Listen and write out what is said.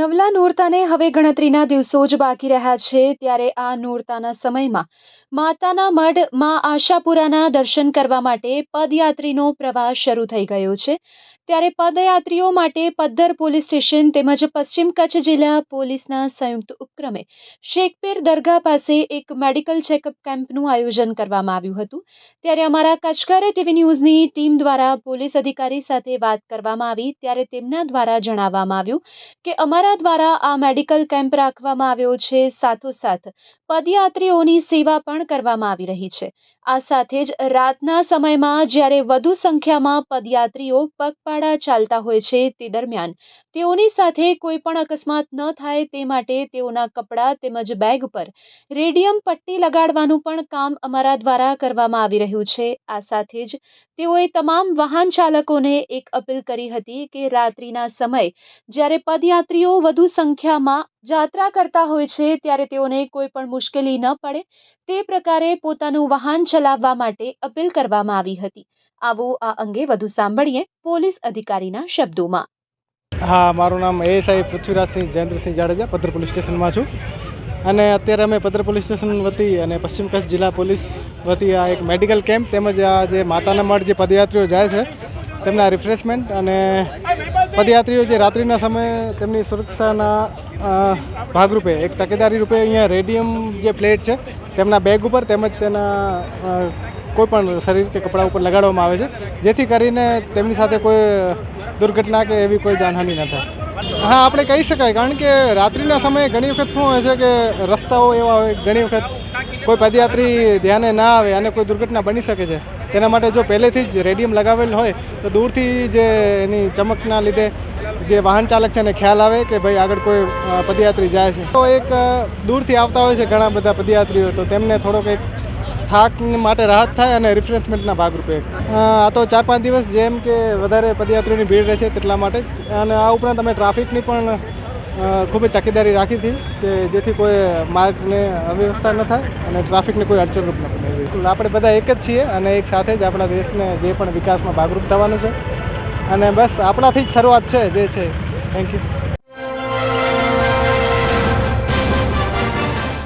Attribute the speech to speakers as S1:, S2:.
S1: નવલા નોરતાને હવે ગણતરીના દિવસો જ બાકી રહ્યા છે ત્યારે આ નોરતાના સમયમાં માતાના મઢમાં આશાપુરાના દર્શન કરવા માટે પદયાત્રીનો પ્રવાસ શરૂ થઈ ગયો છે. ત્યારે પદયાત્રીઓ માટે પદ્ધર પોલીસ સ્ટેશન તેમજ પશ્ચિમ કચ્છ જિલ્લા પોલીસના સંયુક્ત ઉપક્રમે શેખપીર દરગાહ પાસે એક મેડિકલ ચેકઅપ કેમ્પનું આયોજન કરવામાં આવ્યું હતું. ત્યારે અમારા કચકારે ટીવી ન્યૂઝની ટીમ દ્વારા પોલીસ અધિકારી સાથે વાત કરવામાં આવી. ત્યારે તેમના દ્વારા જણાવવામાં આવ્યું કે અમારા દ્વારા આ મેડિકલ કેમ્પ રાખવામાં આવ્યો છે સાથોસાથ. પદયાત્રીઓની સેવા પણ કરવામાં આવી રહી છે. આ સાથે જ રાતના સમયમાં જ્યારે વધુ સંખ્યામાં પદયાત્રીઓ પગપાળા ચાલતા હોય છે તે દરમિયાન તેઓની સાથે કોઈ પણ અકસ્માત ન થાય તે માટે તેઓના કપડાં તેમજ બેગ પર રેડિયમ પટ્ટી લગાડવાનું પણ કામ અમારા દ્વારા કરવામાં આવી રહ્યું છે. આ સાથે જ તેઓએ તમામ વાહન ચાલકોને એક અપીલ કરી હતી કે રાત્રિના સમય જ્યારે પદયાત્રીઓ વધુ સંખ્યામાં જાત્રા કરતા હોય છે, ત્યારે તેઓને કોઈ પણ મુશ્કેલી ન પડે. તે પ્રકારે પોતાનું વાહન ચલાવવા માટે અપીલ કરવામાં આવી હતી. આવો આ અંગે વધુ સાંભળીએ પોલીસ અધિકારીના શબ્દોમાં.
S2: હા, મારું નામ એએસઆઈ પૃથ્વીરાજસિંહ જયેન્દ્રસિંહ જાડેજા, પદ્ર પોલીસ સ્ટેશનમાં છું. અને અત્યારે અમે પદ્ર પોલીસ સ્ટેશન વતી અને પશ્ચિમ કચ્છ જિલ્લા પોલીસ વતી આ એક મેડિકલ કેમ્પ તેમજ આ જે માતાના મઢ જે પદયાત્રીઓ જાય છે, તેમના રિફ્રેશમેન્ટ અને પદયાત્રીઓ જે રાત્રિના સમયે તેમની સુરક્ષાના ભાગરૂપે એક તકેદારી રૂપે અહીંયા રેડિયમ જે પ્લેટ છે, તેમના બેગ ઉપર તેમજ તેના કોઈપણ શરીર કે કપડા ઉપર લગાડવામાં આવે છે, જેથી કરીને તેમની સાથે કોઈ દુર્ઘટના કે એવી કોઈ જાનહાનિ ન થાય. હા, આપણે કહી શકાય, કારણ કે રાત્રિના સમયે ઘણી વખત શું હોય છે કે રસ્તાઓ એવા હોય, ઘણી વખત કોઈ પદયાત્રી ધ્યાને ના આવે અને કોઈ દુર્ઘટના બની શકે છે. તેના માટે જો પહેલેથી જ રેડિયમ લગાવેલ હોય, તો દૂરથી જે એની ચમકના લીધે જે વાહન ચાલક છે એને ખ્યાલ આવે કે ભાઈ આગળ કોઈ પદયાત્રી જાય છે. તો એક દૂરથી આવતા હોય છે ઘણા બધા પદયાત્રીઓ, તો તેમને થોડોક એક થાક માટે રાહત થાય અને રિફ્રેશમેન્ટના ભાગરૂપે. આ તો ચાર પાંચ દિવસ જેમ કે વધારે પદયાત્રીઓની ભીડ રહે છે તેટલા માટે અને આ ઉપરાંત અમે ટ્રાફિકની પણ ખૂબ જ તકેદારી રાખી હતી કે જેથી કોઈ માર્ગને અવ્યવસ્થા ન થાય અને ટ્રાફિકને કોઈ અડચણરૂપ ન બને બિલકુલ આપણે બધા એક જ છીએ અને એક સાથે જ આપણા દેશને જે પણ વિકાસમાં ભાગરૂપ થવાનું છે. અને બસ આપણાથી જ શરૂઆત છે, જે છે. Thank you